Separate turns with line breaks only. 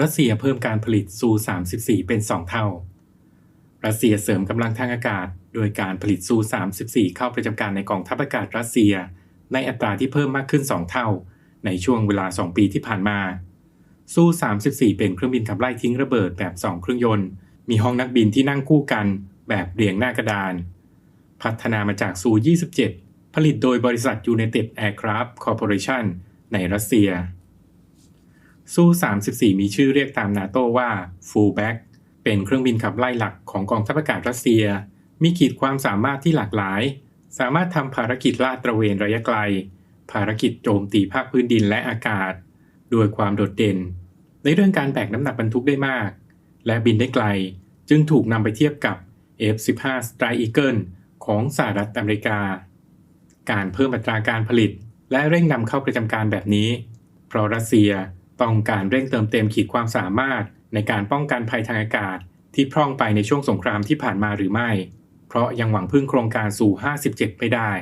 รัสเซียเพิ่มการผลิตซู 34 เป็น 2 เท่า รัสเซียเสริมกำลังทางอากาศ โดยการผลิตซู 34 เข้าประจำการในกองทัพอากาศรัสเซีย ในอัตราที่เพิ่มมากขึ้น 2 เท่า ในช่วงเวลา 2 ปีที่ผ่านมา ซู 34 เป็นเครื่องบินขับไล่ทิ้งระเบิดแบบ 2 เครื่องยนต์ มีห้องนักบินที่นั่งคู่กันแบบเรียงหน้ากระดาน พัฒนามาจากซู 27 ผลิตโดยบริษัท United Aircraft Corporation ในรัสเซีย ซู34 มีชื่อเรียกตามนาโตว่า Fullback เป็นเครื่องบินขับไล่หลักของกองทัพอากาศรัสเซีย มีขีดความสามารถที่หลากหลาย สามารถทำภารกิจลาดตระเวนระยะไกล ภารกิจโจมตีภาคพื้นดินและอากาศ ด้วยความโดดเด่น ในเรื่องการแบกน้ำหนักบรรทุกได้มาก และบินได้ไกล จึงถูกนำไปเทียบกับ F-15 Strike Eagle ของสหรัฐอเมริกา การเพิ่มอัตราการผลิต และเร่งนำเข้าประจำการแบบนี้ เพราะรัสเซีย ต้องการเร่งเติมเต็มขีดความสามารถในการป้องกันภัยทางอากาศ ที่พร่องไปในช่วงสงครามที่ผ่านมาหรือไม่ เพราะยังหวังพึ่งโครงการสู่ 57 ไม่ได้